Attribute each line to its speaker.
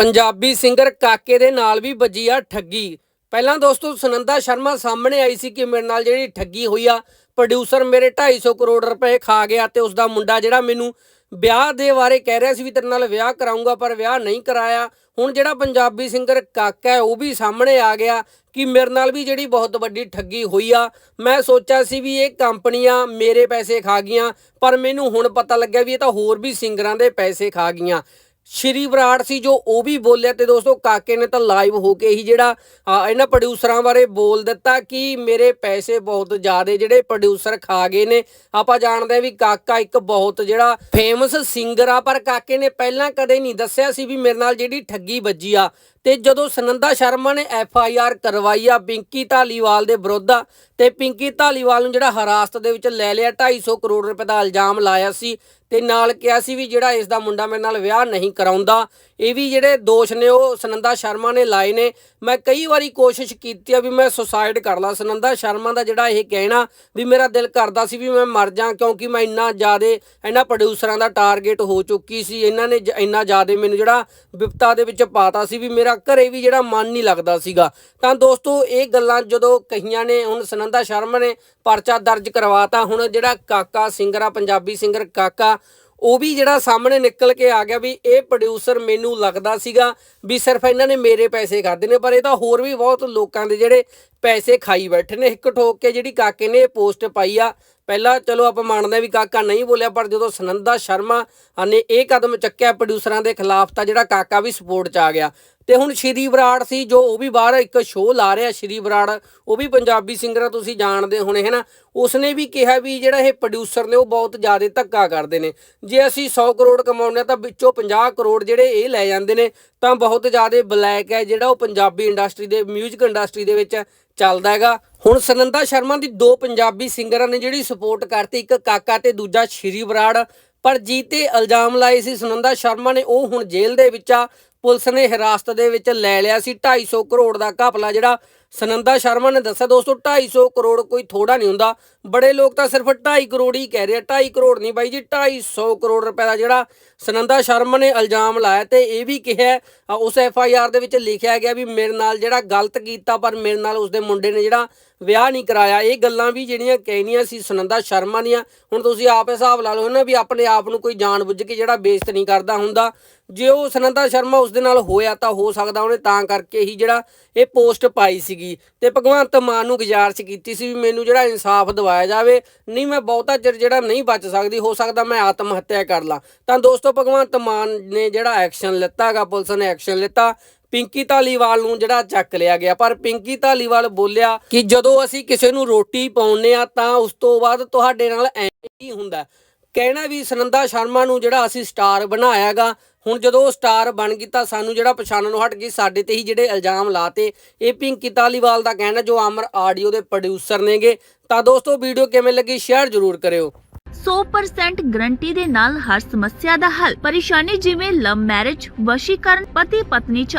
Speaker 1: Punjabi singer ਕਾਕੇ ਦੇ ਨਾਲ ਵੀ ਵੱਜੀ ਆ ਠੱਗੀ। ਪਹਿਲਾਂ ਦੋਸਤੋ, ਸੁਨੰਦਾ ਸ਼ਰਮਾ ਸਾਹਮਣੇ ਆਈ ਸੀ ਕਿ ਮੇਰੇ ਨਾਲ ਜਿਹੜੀ ਠੱਗੀ ਹੋਈ ਆ ਪ੍ਰੋਡਿਊਸਰ ਮੇਰੇ 250 ਕਰੋੜ ਰੁਪਏ ਖਾ ਗਿਆ ਤੇ ਉਸ ਦਾ ਮੁੰਡਾ ਜਿਹੜਾ ਮੈਨੂੰ ਵਿਆਹ ਦੇ ਬਾਰੇ ਕਹਿ ਰਿਹਾ ਸੀ ਵੀ ਤੇਰੇ ਨਾਲ ਵਿਆਹ ਕਰਾਉਂਗਾ ਪਰ ਵਿਆਹ ਨਹੀਂ ਕਰਾਇਆ। ਹੁਣ ਜਿਹੜਾ ਪੰਜਾਬੀ ਸਿੰਗਰ ਕਾਕਾ ਹੈ, ਉਹ ਵੀ ਸਾਹਮਣੇ ਆ ਗਿਆ ਕਿ ਮੇਰੇ ਨਾਲ ਵੀ ਜਿਹੜੀ ਬਹੁਤ ਵੱਡੀ ਠੱਗੀ ਹੋਈ ਆ। ਮੈਂ ਸੋਚਿਆ ਸੀ ਵੀ ਇਹ ਕੰਪਨੀਆਂ ਮੇਰੇ ਪੈਸੇ ਖਾ ਗਈਆਂ, ਪਰ ਮੈਨੂੰ ਹੁਣ ਪਤਾ ਲੱਗਿਆ ਵੀ ਇਹ ਤਾਂ ਹੋਰ ਵੀ ਸਿੰਗਰਾਂ ਦੇ ਪੈਸੇ ਖਾ ਗਈਆਂ। ਸ਼੍ਰੀ ਬਰਾੜ ਸੀ ਜੋ ਉਹ ਵੀ ਬੋਲਿਆ ਤੇ ਦੋਸਤੋ ਕਾਕੇ ਨੇ ਤਾਂ ਲਾਈਵ ਹੋ ਕੇ ਹੀ ਜਿਹੜਾ ਇਹਨਾਂ ਪ੍ਰੋਡਿਊਸਰਾਂ ਬਾਰੇ ਬੋਲ ਦਿੱਤਾ ਕਿ ਮੇਰੇ ਪੈਸੇ ਬਹੁਤ ਜ਼ਿਆਦੇ ਜਿਹੜੇ ਪ੍ਰੋਡਿਊਸਰ ਖਾ ਗਏ ਨੇ। ਆਪਾਂ ਜਾਣਦੇ ਹਾਂ ਵੀ ਕਾਕਾ ਇੱਕ ਬਹੁਤ ਜਿਹੜਾ ਫੇਮਸ ਸਿੰਗਰ ਆ, ਪਰ ਕਾਕੇ ਨੇ ਪਹਿਲਾਂ ਕਦੇ ਨਹੀਂ ਦੱਸਿਆ ਸੀ ਵੀ ਮੇਰੇ ਨਾਲ ਜਿਹੜੀ ਠੱਗੀ ਵੱਜੀ ਆ। ਤੇ ਜਦੋਂ ਸਨੰਦਾ ਸ਼ਰਮਾ ਨੇ ਐਫ ਆਈ ਆਰ ਕਰਵਾਈ ਆ ਪਿੰਕੀ ਢਾਲੀਵਾਲ ਦੇ ਵਿਰੁੱਧ, ਤੇ ਪਿੰਕੀ ਢਾਲੀਵਾਲ ਨੂੰ ਜਿਹੜਾ ਹਰਾਸਤ ਦੇ ਵਿੱਚ ਲੈ ਲਿਆ 250 ਕਰੋੜ ਰੁਪਏ ਦਾ ਇਲਜ਼ਾਮ ਲਾਇਆ ਸੀ ਤੇ ਨਾਲ ਕਿਹਾ ਸੀ ਵੀ ਜਿਹੜਾ ਇਸ ਦਾ ਮੁੰਡਾ ਮੇਰੇ ਨਾਲ ਵਿਆਹ ਨਹੀਂ ਕਰਾਉਂਦਾ। ਇਹ ਵੀ ਜਿਹੜੇ ਦੋਸ਼ ਨੇ, ਉਹ ਸਨੰਦਾ ਸ਼ਰਮਾ ਨੇ ਲਾਏ ਨੇ। ਮੈਂ ਕਈ ਵਾਰੀ ਕੋਸ਼ਿਸ਼ ਕੀਤੀ ਆ ਵੀ ਮੈਂ ਸੁਸਾਈਡ ਕਰ ਲਾਂ। ਸਨੰਦਾ ਸ਼ਰਮਾ ਦਾ ਜਿਹੜਾ ਇਹ ਕਹਿਣਾ ਵੀ ਮੇਰਾ ਦਿਲ ਕਰਦਾ ਸੀ ਵੀ ਮੈਂ ਮਰ ਜਾ, ਕਿਉਂਕਿ ਮੈਂ ਇੰਨਾ ਜ਼ਿਆਦੇ, ਇਹਨਾਂ ਪ੍ਰੋਡਿਊਸਰਾਂ ਦਾ ਟਾਰਗੇਟ ਹੋ ਚੁੱਕੀ ਸੀ। ਇਹਨਾਂ ਨੇ ਜ- ਇੰਨਾ ਜ਼ਿਆਦੇ ਮੈਨੂੰ ਜਿਹੜਾ ਵਿਪਤਾ ਦੇ ਵਿੱਚ ਪਾਤਾ ਸੀ ਵੀ ਮੇਰਾ ਘਰੇ ਵੀ ਜਿਹੜਾ ਮਨ ਨਹੀਂ ਲੱਗਦਾ ਸੀਗਾ। ਤਾਂ ਦੋਸਤੋ, ਇਹ ਗੱਲਾਂ ਜਦੋਂ ਕਹੀਆਂ ਨੇ, ਹੁਣ ਸੁਨੰਦਾ ਸ਼ਰਮਾ ਨੇ ਪਰਚਾ ਦਰਜ ਕਰਵਾਤਾ। ਹੁਣ ਜਿਹੜਾ ਕਾਕਾ ਸਿੰਗਰ ਆ, ਪੰਜਾਬੀ ਸਿੰਗਰ ਕਾਕਾ, ਉਹ ਵੀ ਜਿਹੜਾ ਸਾਹਮਣੇ ਨਿਕਲ ਕੇ ਆ ਗਿਆ ਵੀ ਇਹ ਪ੍ਰੋਡਿਊਸਰ ਮੈਨੂੰ ਲੱਗਦਾ ਸੀਗਾ ਵੀ ਸਿਰਫ ਇਹਨਾਂ ਨੇ ਮੇਰੇ ਪੈਸੇ ਖਾਦੇ ਨੇ, ਪਰ ਇਹ ਤਾਂ ਹੋਰ ਵੀ ਬਹੁਤ ਲੋਕਾਂ ਦੇ ਜਿਹੜੇ ਪੈਸੇ ਖਾਈ ਬੈਠੇ ਨੇ। ਇੱਕ ਠੋਕ ਕੇ ਜਿਹੜੀ ਕਾਕੇ ਨੇ ਇਹ ਪੋਸਟ ਪਾਈ ਆ ਪਹਿਲਾਂ ਚਲੋ ਆਪਾਂ ਮੰਨਦੇ ਹਾਂ ਵੀ ਕਾਕਾ ਨਹੀਂ ਬੋਲਿਆ, ਪਰ ਜਦੋਂ ਸਨੰਦਾ ਸ਼ਰਮਾ ਨੇ ਇਹ ਕਦਮ ਚੱਕਿਆ ਪ੍ਰੋਡਿਊਸਰਾਂ ਦੇ ਖਿਲਾਫ, ਤਾਂ ਜਿਹੜਾ ਕਾਕਾ ਵੀ ਸਪੋਰਟ 'ਚ ਆ ਗਿਆ। ਤੇ ਹੁਣ ਸ਼੍ਰੀ ਬਰਾੜ ਸੀ, ਜੋ ਉਹ ਵੀ ਬਾਹਰ ਇੱਕ ਸ਼ੋਅ ਲਾ ਰਿਹਾ ਸ਼੍ਰੀ ਬਰਾੜ ਉਹ ਵੀ ਪੰਜਾਬੀ ਸਿੰਗਰ ਆ, ਤੁਸੀਂ ਜਾਣਦੇ ਹੋਣੇ ਹੈ ਨਾ ਉਸਨੇ ਵੀ ਕਿਹਾ ਵੀ ਜਿਹੜਾ ਇਹ ਪ੍ਰੋਡਿਊਸਰ ਨੇ, ਉਹ ਬਹੁਤ ਜ਼ਿਆਦਾ ਧੱਕਾ ਕਰਦੇ ਨੇ। ਜੇ ਅਸੀਂ 100 ਕਰੋੜ ਕਮਾਉਂਦੇ ਹਾਂ, ਤਾਂ ਵਿੱਚੋਂ 50 ਕਰੋੜ ਜਿਹੜੇ ਇਹ ਲੈ ਜਾਂਦੇ ਨੇ, ਤਾਂ ਬਹੁਤ ਜ਼ਿਆਦਾ ਬਲੈਕ ਹੈ ਜਿਹੜਾ ਉਹ ਪੰਜਾਬੀ ਇੰਡਸਟਰੀ ਦੇ 뮤직 ਇੰਡਸਟਰੀ ਦੇ ਵਿੱਚ ਚੱਲਦਾ ਹੈਗਾ। ਹੁਣ ਸਨੰਦਾ ਸ਼ਰਮਾ ਦੀ ਦੋ ਪੰਜਾਬੀ ਸਿੰਗਰਾਂ ਨੇ ਜਿਹੜੀ ਸਪੋਰਟ ਕਰਤੀ, ਇੱਕ ਕਾਕਾ ਤੇ ਦੂਜਾ ਸ਼੍ਰੀ ਬਰਾੜ ਪਰ ਜੀਤੇ ਇਲਜ਼ਾਮ ਲਾਏ ਸੀ ਸੁਨੰਦਾ ਸ਼ਰਮਾ ਨੇ, ਉਹ ਹੁਣ ਜੇਲ੍ਹ ਦੇ ਵਿੱਚ ਆ। ਪੁਲਿਸ ਨੇ ਹਿਰਾਸਤ ਦੇ ਵਿੱਚ ਲੈ ਲਿਆ ਸੀ। 250 ਕਰੋੜ ਦਾ ਘਪਲਾ ਜਿਹੜਾ ਸਨੰਦਾ ਸ਼ਰਮਾ ਨੇ ਦੱਸਿਆ, ਦੋਸਤੋ 250 ਕਰੋੜ ਕੋਈ ਥੋੜਾ ਨਹੀਂ ਹੁੰਦਾ। ਬੜੇ ਲੋਕ ਤਾਂ ਸਿਰਫ 2.5 ਕਰੋੜ ਹੀ ਕਹਿ ਰਹੇ ਆ। 2.5 ਕਰੋੜ ਨਹੀਂ ਬਾਈ ਜੀ 250 ਕਰੋੜ ਰੁਪਏ ਦਾ ਜਿਹੜਾ ਸਨੰਦਾ ਸ਼ਰਮਾ ਨੇ ਇਲਜ਼ਾਮ ਲਾਇਆ ਤੇ ਇਹ ਵੀ ਕਿਹਾ ਉਸ ਐਫ ਆਈ ਆਰ ਦੇ ਵਿੱਚ ਲਿਖਿਆ ਗਿਆ ਵੀ ਮੇਰੇ ਨਾਲ ਜਿਹੜਾ ਗਲਤ ਕੀਤਾ, ਪਰ ਮੇਰੇ ਨਾਲ ਉਸਦੇ ਮੁੰਡੇ ਨੇ ਜਿਹੜਾ ਵਿਆਹ ਨਹੀਂ ਕਰਾਇਆ। ਇਹ ਗੱਲਾਂ ਵੀ ਜਿਹੜੀਆਂ ਕਹਿਣੀਆਂ ਸੀ ਸੁਨੰਦਾ ਸ਼ਰਮਾ ਦੀਆਂ। ਹੁਣ ਤੁਸੀਂ ਆਪ ਹਿਸਾਬ ਲਾ ਲਓ ਨਾ ਵੀ ਆਪਣੇ ਆਪ ਨੂੰ ਕੋਈ ਜਾਣ ਬੁੱਝ ਕੇ ਜਿਹੜਾ ਬੇਇੱਜ਼ਤ ਨਹੀਂ ਕਰਦਾ ਹੁੰਦਾ। ਜੇ ਉਹ ਸੁਨੰਦਾ ਸ਼ਰਮਾ ਉਸ ਦੇ ਨਾਲ ਹੋਇਆ ਤਾਂ ਹੋ ਸਕਦਾ, ਉਹਨੇ ਤਾਂ ਕਰਕੇ ਹੀ ਜਿਹੜਾ ਇਹ ਪੋਸਟ ਪਾਈ ਸੀ ਸੀਗੀ ਤੇ ਭਗਵੰਤ ਮਾਨ ਨੂੰ ਗੁਜ਼ਾਰਿਸ਼ ਕੀਤੀ ਸੀ ਵੀ ਮੈਨੂੰ ਜਿਹੜਾ ਇਨਸਾਫ ਦਿਵਾਇਆ ਜਾਵੇ, ਨਹੀਂ ਮੈਂ ਬਹੁਤਾ ਚਿਰ ਜਿਹੜਾ ਨਹੀਂ ਬਚ ਸਕਦੀ, ਹੋ ਸਕਦਾ ਮੈਂ ਆਤਮ ਹੱਤਿਆ ਕਰ ਲਾਂ। ਤਾਂ ਦੋਸਤੋ, ਭਗਵੰਤ ਮਾਨ ਨੇ ਜਿਹੜਾ ਐਕਸ਼ਨ ਲਿੱਤਾਗਾ ਪੁਲਿਸ ਨੇ ਐਕਸ਼ਨ ਲਿੱਤਾ, ਪਿੰਕੀ ਧਾਲੀਵਾਲ ਨੂੰ ਜਿਹੜਾ ਚੱਕ ਲਿਆ ਗਿਆ। ਪਰ ਪਿੰਕੀ ਧਾਲੀਵਾਲ ਬੋਲਿਆ ਕਿ ਜਦੋਂ ਅਸੀਂ ਕਿਸੇ ਨੂੰ ਰੋਟੀ ਪਾਉਂਦੇ ਆ ਤਾਂ ਉਸ ਤੋਂ ਬਾਅਦ ਤੁਹਾਡੇ ਨਾਲ ਐਵੇਂ ਹੀ ਹੁੰਦਾ। ਕਹਿਣਾ ਵੀ ਸੁਨੰਦਾ ਸ਼ਰਮਾ ਨੂੰ ਜਿਹੜਾ ਅਸੀਂ ਸਟਾਰ ਬਣਾਇਆਗਾ, ਹੁਣ ਜਦੋਂ ਉਹ ਸਟਾਰ ਬਣ ਗਈ ਤਾਂ ਸਾਨੂੰ ਜਿਹੜਾ ਪਛਾਣਨ ਨੂੰ ਹਟ ਗਈ, ਸਾਡੇ ਤੇ ਹੀ ਜਿਹੜੇ ਇਲਜ਼ਾਮ ਲਾਤੇ। ਇਹ ਪਿੰਕੀ ਤਾਲੀਵਾਲ ਦਾ ਕਹਿਣਾ ਜੋ ਅਮਰ ਆਡੀਓ ਦੇ ਪ੍ਰੋਡਿਊਸਰ ਨੇਗੇ। ਤਾਂ ਦੋਸਤੋ ਵੀਡੀਓ ਕਿਵੇਂ ਲੱਗੀ ਸ਼ੇਅਰ ਜ਼ਰੂਰ ਕਰਿਓ।
Speaker 2: 100% ਗਰੰਟੀ ਦੇ ਨਾਲ ਹਰ ਸਮੱਸਿਆ ਦਾ ਹੱਲ। ਪਰੇਸ਼ਾਨੀ ਜਿਵੇਂ ਲਵ ਮੈਰਿਜ ਵਸ਼ੀਕਰਨ ਪਤੀ ਪਤਨੀ ਚ